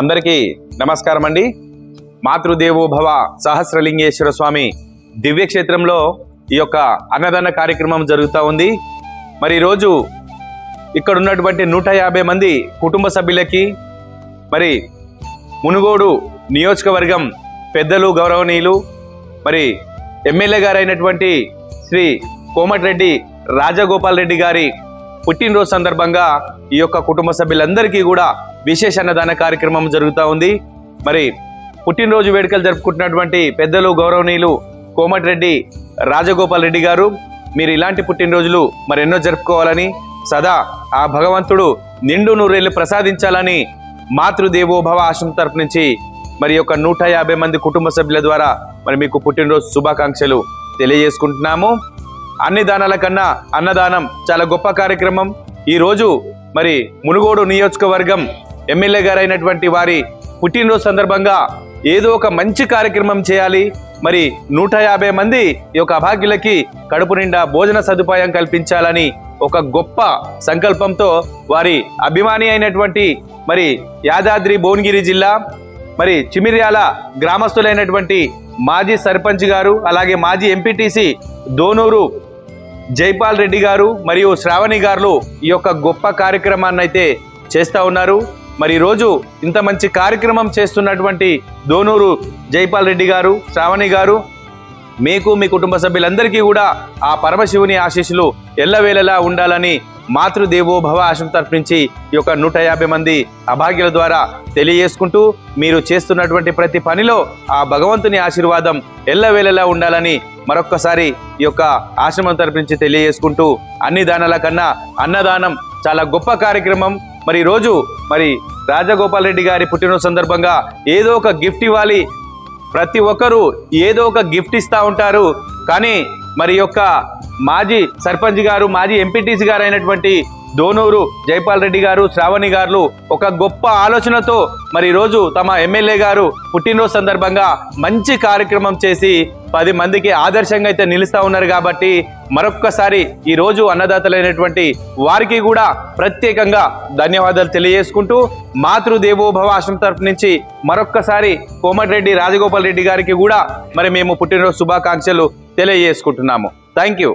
అందరికీ నమస్కారం అండి మాతృదేవో భవ సహస్రలింగేశ్వర స్వామి దివ్యక్షేత్రంలో ఈ యొక్క అన్నదాన కార్యక్రమం జరుగుతూ ఉంది. మరి ఈరోజు ఇక్కడ ఉన్నటువంటి నూట యాభై మంది కుటుంబ సభ్యులకి మరి మునుగోడు నియోజకవర్గం పెద్దలు గౌరవనీయులు మరి ఎమ్మెల్యే గారైనటువంటి శ్రీ కోమటిరెడ్డి రాజగోపాల్ రెడ్డి గారి పుట్టినరోజు సందర్భంగా ఈ యొక్క కుటుంబ సభ్యులందరికీ కూడా విశేష అన్నదాన కార్యక్రమం జరుగుతూ ఉంది. మరి పుట్టినరోజు వేడుకలు జరుపుకుంటున్నటువంటి పెద్దలు గౌరవనీయులు కోమటిరెడ్డి రాజగోపాల్ రెడ్డి గారు మీరు ఇలాంటి పుట్టినరోజులు మరి ఎన్నో జరుపుకోవాలని సదా ఆ భగవంతుడు నిండు నూరేళ్ళు ప్రసాదించాలని మాతృదేవోభవ ఆశ్రమం తరపు నుంచి మరి యొక్క నూట యాభై మంది కుటుంబ సభ్యుల ద్వారా మరి మీకు పుట్టినరోజు శుభాకాంక్షలు తెలియజేసుకుంటున్నాము. అన్ని దానాల కన్నా అన్నదానం చాలా గొప్ప కార్యక్రమం. ఈరోజు మరి మునుగోడు నియోజకవర్గం ఎమ్మెల్యే గారైనటువంటి వారి పుట్టినరోజు సందర్భంగా ఏదో ఒక మంచి కార్యక్రమం చేయాలి. మరి నూట యాభై మంది ఈ యొక్క అభాగ్యులకి కడుపు నిండా భోజన సదుపాయం కల్పించాలని ఒక గొప్ప సంకల్పంతో వారి అభిమాని అయినటువంటి మరి యాదాద్రి భువనగిరి జిల్లా మరి చిమిర్యాల గ్రామస్తులైనటువంటి మాజీ సర్పంచ్ గారు అలాగే మాజీ ఎంపీటీసీ దోనూరు జైపాల్ రెడ్డి గారు మరియు శ్రావణి గారు ఈ యొక్క గొప్ప కార్యక్రమాన్ని అయితే చేస్తూ ఉన్నారు. మరి ఈరోజు ఇంత మంచి కార్యక్రమం చేస్తున్నటువంటి దోనూరు జైపాల్ రెడ్డి గారు శ్రావణి గారు మీకు మీ కుటుంబ సభ్యులందరికీ కూడా ఆ పరమశివుని ఆశీస్సులు ఎల్లవేళలా ఉండాలని మాతృదేవోభవ ఆశ్రమం తరపు ఈ యొక్క నూట యాభై మంది అభాగ్యుల ద్వారా తెలియజేసుకుంటూ మీరు చేస్తున్నటువంటి ప్రతి పనిలో ఆ భగవంతుని ఆశీర్వాదం ఎల్లవేళలా ఉండాలని మరొక్కసారి ఈ యొక్క ఆశ్రమం తరపించి తెలియజేసుకుంటూ అన్ని దానాల కన్నా అన్నదానం చాలా గొప్ప కార్యక్రమం. మరి రోజు మరి రాజగోపాల్ రెడ్డి గారి పుట్టినరోజు సందర్భంగా ఏదో ఒక గిఫ్ట్ ఇవ్వాలి. ప్రతి ఒక్కరూ ఏదో ఒక గిఫ్ట్ ఇస్తూ ఉంటారు. కానీ మరి యొక్క మాజీ సర్పంచ్ గారు మాజీ ఎంపీటీసీ గారు అయినటువంటి దోనూరు జైపాల్ రెడ్డి గారు శ్రావణి గారు ఒక గొప్ప ఆలోచనతో మరి ఈరోజు తమ ఎమ్మెల్యే గారు పుట్టినరోజు సందర్భంగా మంచి కార్యక్రమం చేసి పది మందికి ఆదర్శంగా అయితే నిలుస్తూ ఉన్నారు కాబట్టి మరొక్కసారి ఈ రోజు అన్నదాతలైనటువంటి వారికి కూడా ప్రత్యేకంగా ధన్యవాదాలు తెలియజేసుకుంటూ మాతృదేవోభవ ఆశ్రమం తరఫు నుంచి మరొక్కసారి కోమటిరెడ్డి రాజగోపాల్ రెడ్డి గారికి కూడా మరి మేము పుట్టినరోజు శుభాకాంక్షలు తెలియజేసుకుంటున్నాము. Thank you